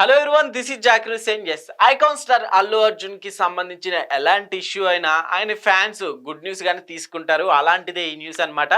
Hello everyone this is Zakir Hussain yes icon star Allu అర్జున్కి సంబంధించిన ఎలాంటి ఇష్యూ అయినా ఆయన ఫ్యాన్స్ గుడ్ న్యూస్ గానే తీసుకుంటారు. అలాంటిదే ఈ న్యూస్ అన్నమాట.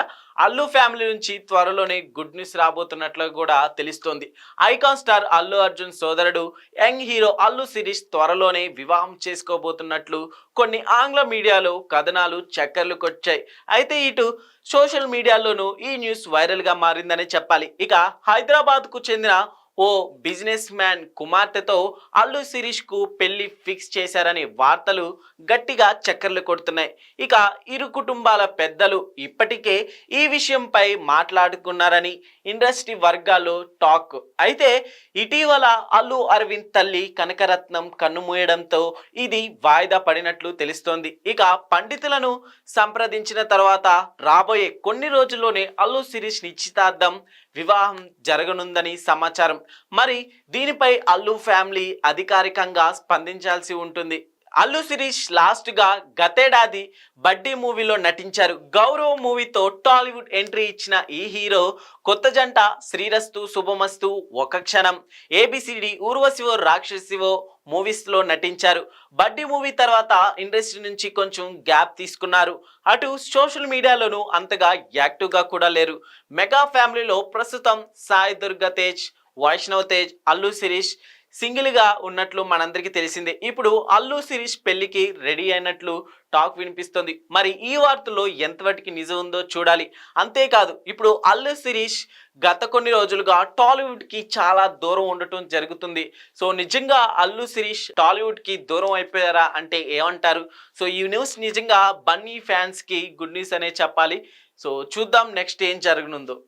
అల్లు ఫ్యామిలీ నుంచి త్వరలోనే గుడ్ న్యూస్ రాబోతున్నట్లు కూడా తెలుస్తోంది. ఐకాన్ స్టార్ అల్లు అర్జున్ సోదరుడు యంగ్ హీరో అల్లు సిరీస్ త్వరలోనే వివాహం చేసుకోబోతున్నట్లు కొన్ని ఆంగ్ల మీడియాలో కథనాలు చక్కర్లు కొచ్చాయి అయితే ఇటు సోషల్ మీడియాలోనూ ఈ న్యూస్ వైరల్గా మారిందనే చెప్పాలి. ఇక హైదరాబాద్కు చెందిన ఓ బిజినెస్ మ్యాన్ కుమార్తెతో అల్లు శిరీష్కు పెళ్ళి ఫిక్స్ చేశారని వార్తలు గట్టిగా చక్కర్లు కొడుతున్నాయి. ఇక ఇరు కుటుంబాల పెద్దలు ఇప్పటికే ఈ విషయంపై మాట్లాడుకున్నారని ఇండస్ట్రీ వర్గాల్లో టాక్. అయితే ఇటీవల అల్లు అరవింద్ తల్లి కనకరత్నం కన్నుమూయడంతో ఇది వాయిదా పడినట్లు తెలుస్తోంది. ఇక పండితులను సంప్రదించిన తర్వాత రాబోయే కొన్ని రోజుల్లోనే అల్లు శిరీష్ నిశ్చితార్థం వివాహం జరగనుందని సమాచారం. మరి దీనిపై అల్లు ఫ్యామిలీ అధికారికంగా స్పందించాల్సి ఉంటుంది. అల్లు శిరీష్ లాస్ట్గా గతేడాది బడ్డీ మూవీలో నటించారు. గౌరవ్ మూవీతో టాలీవుడ్ ఎంట్రీ ఇచ్చిన ఈ హీరో కొత్త జంట శ్రీరస్తు శుభమస్తు ఒక క్షణం. ఏబిసిడి ఊర్వశివో రాక్షసివో మూవీస్లో నటించారు. బడ్డీ మూవీ తర్వాత ఇండస్ట్రీ నుంచి కొంచెం గ్యాప్ తీసుకున్నారు. అటు సోషల్ మీడియాలోనూ అంతగా యాక్టివ్గా కూడా లేరు. మెగా ఫ్యామిలీలో ప్రస్తుతం సాయి దుర్గా తేజ్ వైష్ణవ్ తేజ్ అల్లు శిరీష్ సింగిల్గా ఉన్నట్లు మనందరికీ తెలిసిందే. ఇప్పుడు అల్లు శిరీష్ పెళ్ళికి రెడీ అయినట్లు టాక్ వినిపిస్తుంది. మరి ఈ వార్తలో ఎంతవరకు నిజం ఉందో చూడాలి. అంతేకాదు ఇప్పుడు అల్లు శిరీష్ గత కొన్ని రోజులుగా టాలీవుడ్కి చాలా దూరం ఉండటం జరుగుతుంది. సో నిజంగా అల్లు శిరీష్ టాలీవుడ్కి దూరం అయిపోయారా అంటే ఏమంటారు? సో ఈ న్యూస్ నిజంగా బన్నీ ఫ్యాన్స్కి గుడ్ న్యూస్ అనే చెప్పాలి. సో చూద్దాం నెక్స్ట్ ఏం జరగనుందో.